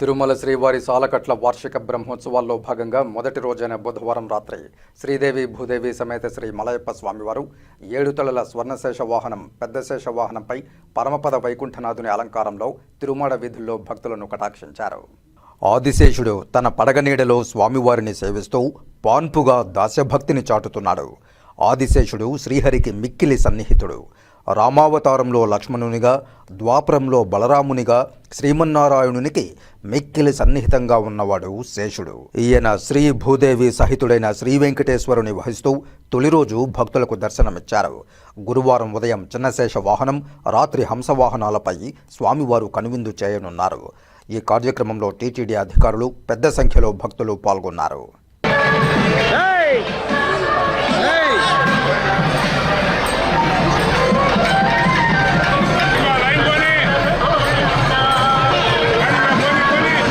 తిరుమల శ్రీవారి సాలకట్ల వార్షిక బ్రహ్మోత్సవాల్లో భాగంగా మొదటి రోజైన బుధవారం రాత్రి శ్రీదేవి భూదేవి సమేత శ్రీ మలయప్ప స్వామివారు ఏడు తలల స్వర్ణశేష వాహనం పెద్దశేష వాహనంపై పరమపద వైకుంఠనాథుని అలంకారంలో తిరుమల వీధుల్లో భక్తులను కటాక్షించారు. ఆదిశేషుడు తన పడగ నీడలో స్వామివారిని సేవిస్తూ పాన్పుగా దాస్యభక్తిని చాటుతున్నాడు. ఆదిశేషుడు శ్రీహరికి మిక్కిలి సన్నిహితుడు. రామావతారంలో లక్ష్మణునిగా ద్వాపరంలో బలరామునిగా శ్రీమన్నారాయణునికి మిక్కిలి సన్నిహితంగా ఉన్నవాడు శేషుడు. ఈయన శ్రీ భూదేవి సహితుడైన శ్రీ వెంకటేశ్వరుని వహిస్తూ తొలి రోజు భక్తులకు దర్శనమిచ్చారు. గురువారం ఉదయం చిన్నశేష వాహనం రాత్రి హంస వాహనాలపై స్వామివారు కనువిందు చేయనున్నారు. ఈ కార్యక్రమంలో టీటీడీ అధికారులు పెద్ద సంఖ్యలో భక్తులు పాల్గొన్నారు.